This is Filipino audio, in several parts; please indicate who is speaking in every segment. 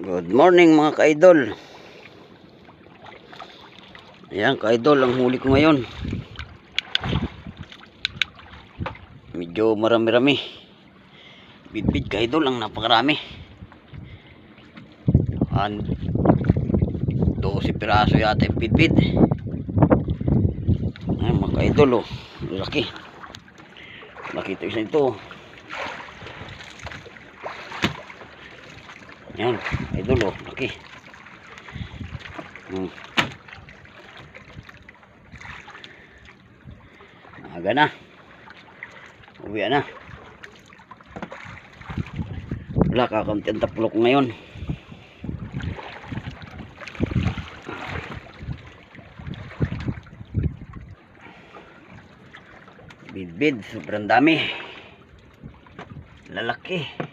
Speaker 1: Good morning mga ka-idol. Ayan ka-idol, ang huli ko ngayon. Medyo marami-rami. Bidbid ka-idol, ang napakarami. An 12 piraso yata yung bidbid. Ayan mga ka-idol oh. Laki. Ito isa ito. Yan, idol oh, laki. Hmm. Aga na. Uwi na. Wala kakamti ang taplok ngayon. Bidbid, sobrang dami. Lalaki.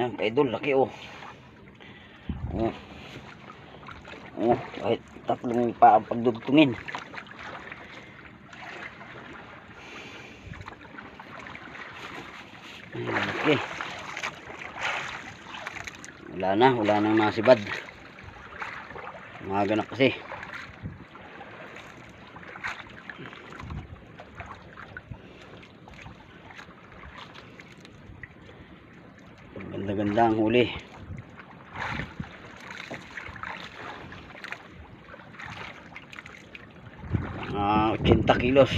Speaker 1: Yan, kaidol, laki oh. Oh. Oh, kahit tatlong pa ang pagdugtungin. Laki. Wala na, wala nang nasibad. Umaga na kasi. Ganda-ganda ang huli. Ah, 80 kilos.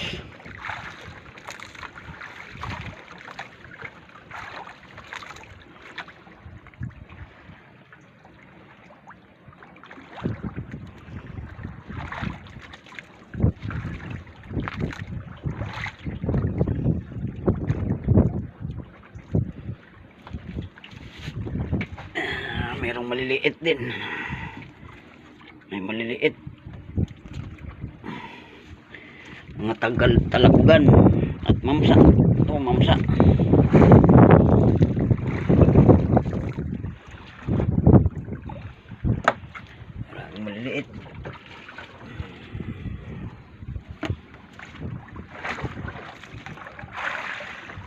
Speaker 1: Ah, merong maliliit din. May maliliit. Mga tagal talagugan at mamsa. Ito mamsa. Maraming maliliit.